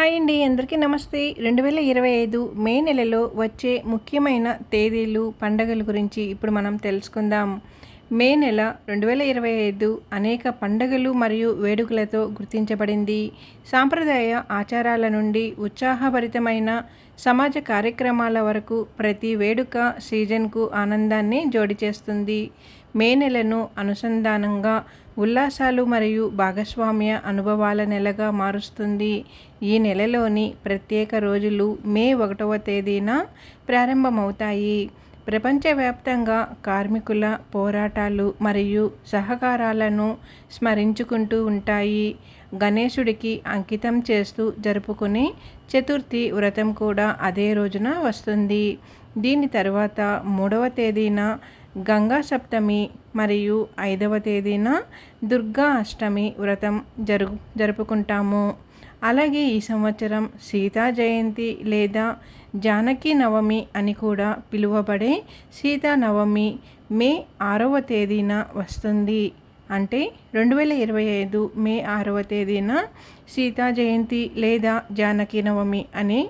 Hi అండి అందరికీ నమస్తే. రెండు వేల ఇరవై ఐదు మే నెలలో వచ్చే ముఖ్యమైన తేదీలు పండగల గురించి ఇప్పుడు మనం తెలుసుకుందాం. మే నెల రెండు వేల ఇరవై ఐదు అనేక పండగలు మరియు వేడుకలతో గుర్తించబడింది. సాంప్రదాయ ఆచారాల నుండి ఉత్సాహభరితమైన సమాజ కార్యక్రమాల వరకు ప్రతి వేడుక సీజన్కు ఆనందాన్ని జోడి చేస్తుంది. మే నెలను అనుసంధానంగా ఉల్లాసాలు మరియు భాగస్వామ్య అనుభవాల నెలగా మారుస్తుంది. ఈ నెలలోని ప్రత్యేక రోజులు మే ఒకటవ తేదీన ప్రారంభమవుతాయి. ప్రపంచవ్యాప్తంగా కార్మికుల పోరాటాలు మరియు సహకారాలను స్మరించుకుంటూ ఉంటాయి. గణేశుడికి అంకితం చేస్తూ జరుపుకునే చతుర్థి వ్రతం కూడా అదే రోజున వస్తుంది. దీని తర్వాత మూడవ తేదీన గంగా సప్తమి మరియు ఐదవ తేదీన దుర్గా అష్టమి వ్రతం జరుగు జరుపుకుంటాము. అలాగే ఈ సంవత్సరం సీతా జయంతి లేదా జానకి నవమి అని కూడా పిలువబడే సీతా నవమి మే ఆరవ తేదీన వస్తుంది. అంటే రెండు వేల ఇరవై ఐదు మే ఆరవ తేదీన సీతా జయంతి లేదా జానకి నవమి అని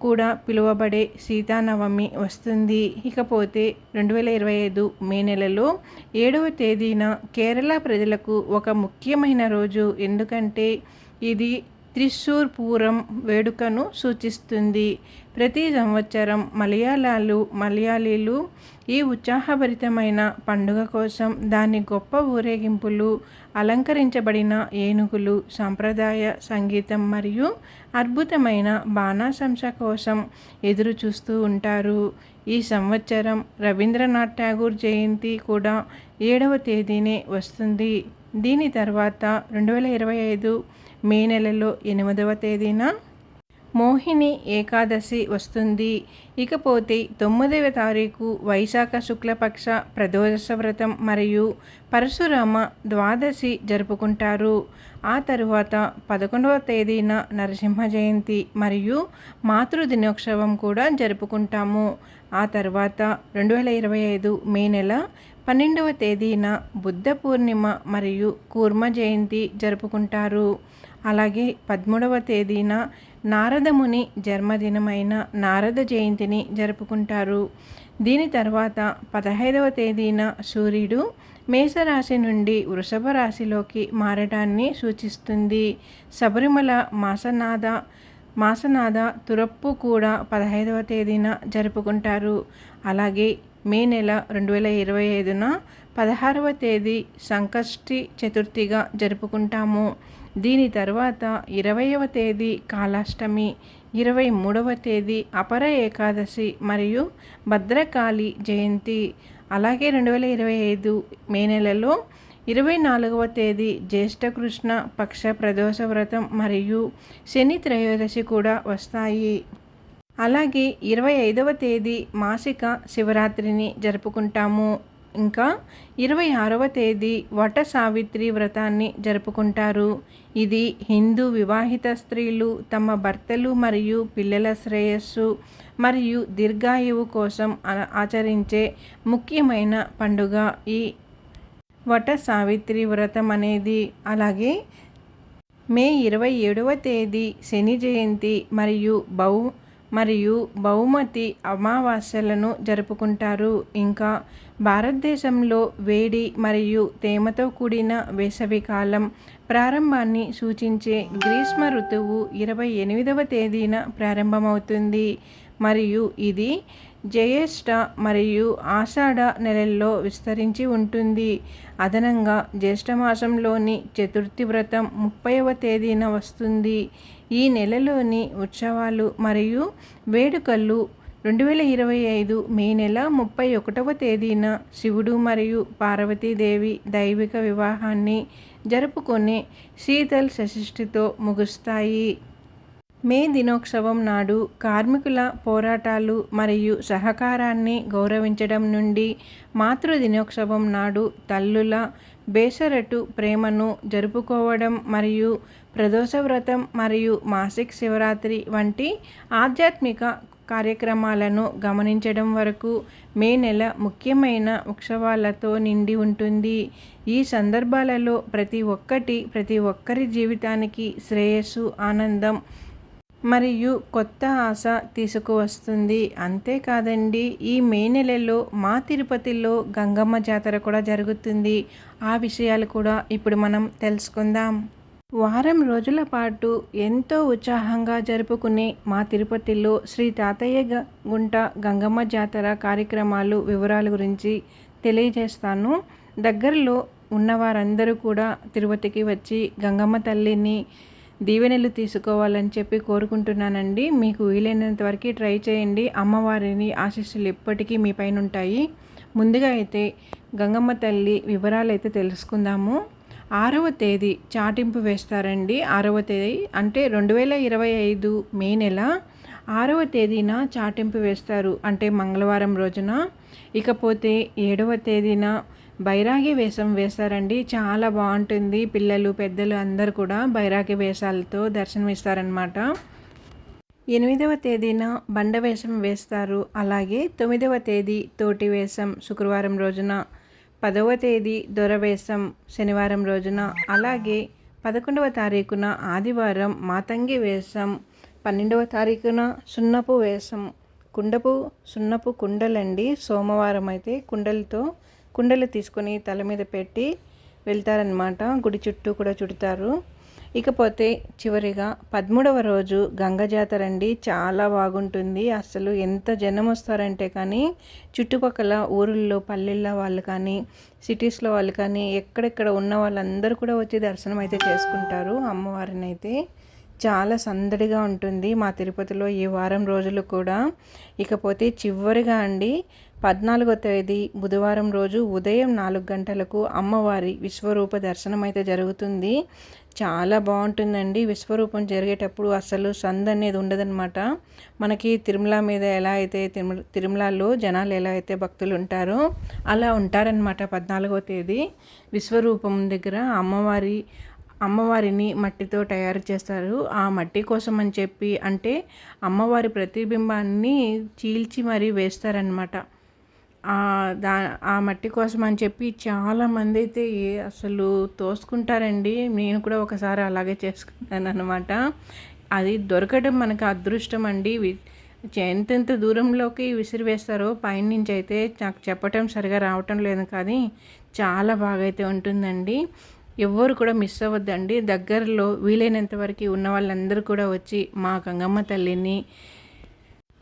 కూడా పిలువబడే సీతానవమి వస్తుంది. ఇకపోతే రెండు వేల ఇరవై ఐదు మే నెలలో ఏడవ తేదీన కేరళ ప్రజలకు ఒక ముఖ్యమైన రోజు. ఎందుకంటే ఇది త్రిశూర్ పూరం వేడుకను సూచిస్తుంది. ప్రతి సంవత్సరం మలయాళాలు మలయాళీలు ఈ ఉత్సాహభరితమైన పండుగ కోసం దాని గొప్ప ఊరేగింపులు అలంకరించబడిన ఏనుగులు సాంప్రదాయ సంగీతం మరియు అద్భుతమైన బాణాసంస కోసం ఎదురు చూస్తూ ఉంటారు. ఈ సంవత్సరం రవీంద్రనాథ్ ఠాగూర్ జయంతి కూడా ఏడవ తేదీనే వస్తుంది. దీని తర్వాత రెండు వేల ఇరవై ఐదు మే నెలలో ఎనిమిదవ తేదీన మోహిని ఏకాదశి వస్తుంది. ఇకపోతే తొమ్మిదవ తారీఖు వైశాఖ శుక్లపక్ష ప్రదోదశ వ్రతం మరియు పరశురామ ద్వాదశి జరుపుకుంటారు. ఆ తరువాత పదకొండవ తేదీన నరసింహ జయంతి మరియు మాతృ దినోత్సవం కూడా జరుపుకుంటాము. ఆ తర్వాత రెండు వేల ఇరవై ఐదు మే నెల పన్నెండవ తేదీన బుద్ధ పూర్ణిమ మరియు కూర్మ జయంతి జరుపుకుంటారు. అలాగే పదమూడవ తేదీన నారదముని జన్మదినమైన నారద జయంతిని జరుపుకుంటారు. దీని తర్వాత పదహైదవ తేదీన సూర్యుడు మేషరాశి నుండి వృషభ రాశిలోకి మారడాన్ని సూచిస్తుంది. శబరిమల మాసనాథ మాసనాథ తురప్పు కూడా పదహైదవ తేదీన జరుపుకుంటారు. అలాగే మే నెల రెండు వేల ఇరవై ఐదున పదహారవ తేదీ సంకష్టి చతుర్థిగా జరుపుకుంటాము. దీని తర్వాత ఇరవైవ తేదీ కాళాష్టమి ఇరవై మూడవ తేదీ అపర ఏకాదశి మరియు భద్రకాళి జయంతి. అలాగే రెండు వేల ఇరవై ఐదు మే నెలలో ఇరవై నాలుగవ తేదీ జ్యేష్ఠకృష్ణ పక్ష ప్రదోష వ్రతం మరియు శని త్రయోదశి కూడా వస్తాయి. అలాగే ఇరవై ఐదవ తేదీ మాసిక శివరాత్రిని జరుపుకుంటాము. ఇంకా ఇరవై ఆరవ తేదీ వట సావిత్రి వ్రతాన్ని జరుపుకుంటారు. ఇది హిందూ వివాహిత స్త్రీలు తమ భర్తలు మరియు పిల్లల శ్రేయస్సు మరియు దీర్ఘాయువు కోసం ఆచరించే ముఖ్యమైన పండుగ ఈ వట సావిత్రి వ్రతం అనేది. అలాగే మే ఇరవై ఏడవ తేదీ శని జయంతి మరియు బహు మరియు బహుమతి అమావాస్యలను జరుపుకుంటారు. ఇంకా భారతదేశంలో వేడి మరియు తేమతో కూడిన వేసవికాలం ప్రారంభాన్ని సూచించే గ్రీష్మ ఋతువు ఇరవై ఎనిమిదవ తేదీన ప్రారంభమవుతుంది. మరియు ఇది జ్యేష్ఠ మరియు ఆషాఢ నెలల్లో విస్తరించి ఉంటుంది. అదనంగా జ్యేష్ఠమాసంలోని చతుర్థి వ్రతం ముప్పైవ తేదీన వస్తుంది. ఈ నెలలోని ఉత్సవాలు మరియు వేడుకలు రెండు వేల ఇరవై ఐదు మే నెల ముప్పై ఒకటవ తేదీన శివుడు మరియు పార్వతీదేవి దైవిక వివాహాన్ని జరుపుకునే శీతల్ షష్ఠితో ముగుస్తాయి. మే దినోత్సవం నాడు కార్మికుల పోరాటాలు మరియు సహకారాన్ని గౌరవించడం నుండి మాతృ దినోత్సవం నాడు తల్లుల బేసరటు ప్రేమను జరుపుకోవడం మరియు ప్రదోషవ్రతం మరియు మాసిక్ శివరాత్రి వంటి ఆధ్యాత్మిక కార్యక్రమాలను గమనించడం వరకు మే నెల ముఖ్యమైన ఉత్సవాలతో నిండి ఉంటుంది. ఈ సందర్భాలలో ప్రతి ఒక్కటి ప్రతి ఒక్కరి జీవితానికి శ్రేయస్సు ఆనందం మరియు కొత్త ఆశ తీసుకువస్తుంది. అంతేకాదండి ఈ మే నెలలో మా తిరుపతిలో గంగమ్మ జాతర కూడా జరుగుతుంది. ఆ విషయాలు కూడా ఇప్పుడు మనం తెలుసుకుందాం. వారం రోజుల పాటు ఎంతో ఉత్సాహంగా జరుపుకునే మా తిరుపతిలో శ్రీ తాతయ్య గుంట గంగమ్మ జాతర కార్యక్రమాలు వివరాల గురించి తెలియజేస్తాను. దగ్గరలో ఉన్నవారందరూ కూడా తిరుపతికి వచ్చి గంగమ్మ తల్లిని దీవెనలు తీసుకోవాలని చెప్పి కోరుకుంటున్నానండి. మీకు వీలైనంత వరకు ట్రై చేయండి. అమ్మవారిని ఆశీస్సులు ఎప్పటికీ మీ పైన ఉంటాయి. ముందుగా అయితే గంగమ్మ తల్లి వివరాలు అయితే తెలుసుకుందాము. ఆరవ తేదీ చాటింపు వేస్తారండి. ఆరవ తేదీ అంటే రెండు వేల ఇరవై ఐదు మే నెల. ఆరవ తేదీన చాటింపు వేస్తారు. అంటే మంగళవారం రోజున. ఇకపోతే ఏడవ తేదీన బైరాగి వేషం వేస్తారండి. చాలా బాగుంటుంది. పిల్లలు పెద్దలు అందరు కూడా బైరాగి వేషాలతో దర్శనమిస్తారనమాట ఎనిమిదవ తేదీన బండ వేషం వేస్తారు. అలాగే తొమ్మిదవ తేదీ తోటి వేషం శుక్రవారం రోజున పదవ తేదీ దొరవేషం శనివారం రోజున అలాగే పదకొండవ తారీఖున ఆదివారం మాతంగి వేషం పన్నెండవ తారీఖున సున్నపు వేషం కుండపు సున్నపు కుండలండి. సోమవారం అయితే కుండలతో కుండలు తీసుకొని తల మీద పెట్టి వెళ్తారనమాట గుడి చుట్టూ కూడా చుడతారు. ఇకపోతే చివరిగా పదమూడవ రోజు గంగ జాతర అండి. చాలా బాగుంటుంది. అసలు ఎంత జనం వస్తారంటే కానీ చుట్టుపక్కల ఊరుల్లో పల్లెల్లో వాళ్ళు కానీ సిటీస్లో వాళ్ళు కానీ ఎక్కడెక్కడ ఉన్న వాళ్ళందరూ కూడా వచ్చి దర్శనం అయితే చేసుకుంటారు అమ్మవారిని అయితే చాలా సందడిగా ఉంటుంది మా తిరుపతిలో ఈ వారం రోజులు కూడా. ఇకపోతే చివరిగా అండి పద్నాలుగో తేదీ బుధవారం రోజు ఉదయం నాలుగు గంటలకు అమ్మవారి విశ్వరూప దర్శనం అయితే జరుగుతుంది. చాలా బాగుంటుందండి. విశ్వరూపం జరిగేటప్పుడు అసలు సంద్ అనేది ఉండదన్నమాట. మనకి తిరుమల మీద ఎలా అయితే తిరుమల తిరుమలలో జనాలు ఎలా అయితే భక్తులు ఉంటారో అలా ఉంటారనమాట పద్నాలుగో తేదీ. విశ్వరూపం దగ్గర అమ్మవారి అమ్మవారిని మట్టితో తయారు చేస్తారు. ఆ మట్టి కోసం అని చెప్పి అంటే అమ్మవారి ప్రతిబింబాన్ని చీల్చి మరీ వేస్తారనమాట దా ఆ మట్టి కోసం అని చెప్పి చాలామంది అయితే అసలు తోసుకుంటారండి. నేను కూడా ఒకసారి అలాగే చేసుకున్నాను అనమాట అది దొరకడం మనకు అదృష్టం అండి. ఎంతెంత దూరంలోకి విసిరివేస్తారో పైనుంచి అయితే నాకు చెప్పటం సరిగా రావటం లేదు కానీ చాలా బాగా అయితే ఉంటుందండి. ఎవ్వరు కూడా మిస్ అవ్వద్దండి. దగ్గరలో వీలైనంత వరకు ఉన్న వాళ్ళందరూ కూడా వచ్చి మా గంగమ్మ తల్లిని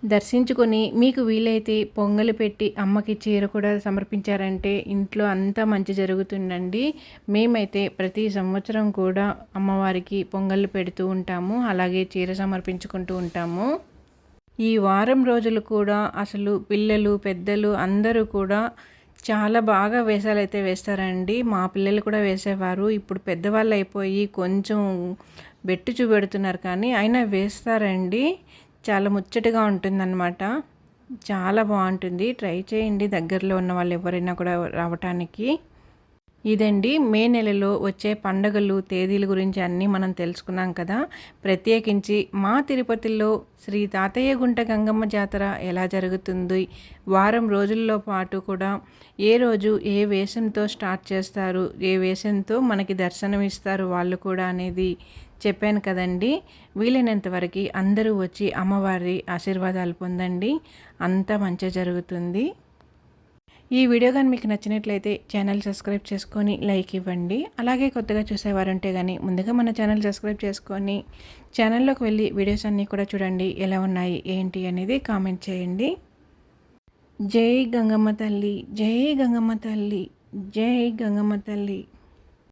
దర్శించుకొని మీకు వీలైతే పొంగలి పెట్టి అమ్మకి చీర కూడా సమర్పించారంటే ఇంట్లో అంతా మంచి జరుగుతుందండి. మేమైతే ప్రతి సంవత్సరం కూడా అమ్మవారికి పొంగళ్ళు పెడుతూ ఉంటాము. అలాగే చీర సమర్పించుకుంటూ ఉంటాము. ఈ వారం రోజులు కూడా అసలు పిల్లలు పెద్దలు అందరూ కూడా చాలా బాగా వేషాలు అయితే వేస్తారండి. మా పిల్లలు కూడా వేసేవారు. ఇప్పుడు పెద్దవాళ్ళు అయిపోయి కొంచెం బెట్టు చూపెడుతున్నారు కానీ అయినా వేస్తారండి. చాలా ముచ్చటగా ఉంటుందన్నమాట. చాలా బాగుంటుంది. ట్రై చేయండి దగ్గరలో ఉన్న వాళ్ళు ఎవరైనా కూడా రావటానికి. ఇదండి మే నెలలో వచ్చే పండుగలు తేదీల గురించి అన్నీ మనం తెలుసుకున్నాం కదా. ప్రత్యేకించి మా తిరుపతిలో శ్రీ తాతయ్య గుంట గంగమ్మ జాతర ఎలా జరుగుతుంది? వారం రోజుల్లో పాటు కూడా ఏ రోజు ఏ వేషంతో స్టార్ట్ చేస్తారు? ఏ వేషంతో మనకి దర్శనం ఇస్తారు వాళ్ళు కూడా అనేది చెప్పాను కదండి. వీలైనంత వరకు అందరూ వచ్చి అమ్మవారి ఆశీర్వాదాలు పొందండి. అంతా మంచిగా జరుగుతుంది. ఈ వీడియో కానీ మీకు నచ్చినట్లయితే ఛానల్ సబ్స్క్రైబ్ చేసుకొని లైక్ ఇవ్వండి. అలాగే కొత్తగా చూసేవారుంటే కానీ ముందుగా మన ఛానల్ సబ్స్క్రైబ్ చేసుకొని ఛానల్లోకి వెళ్ళి వీడియోస్ అన్నీ కూడా చూడండి. ఎలా ఉన్నాయి ఏంటి అనేది కామెంట్ చేయండి. జై గంగమ్మ తల్లి జై గంగమ్మ తల్లి జై గంగమ్మ తల్లి.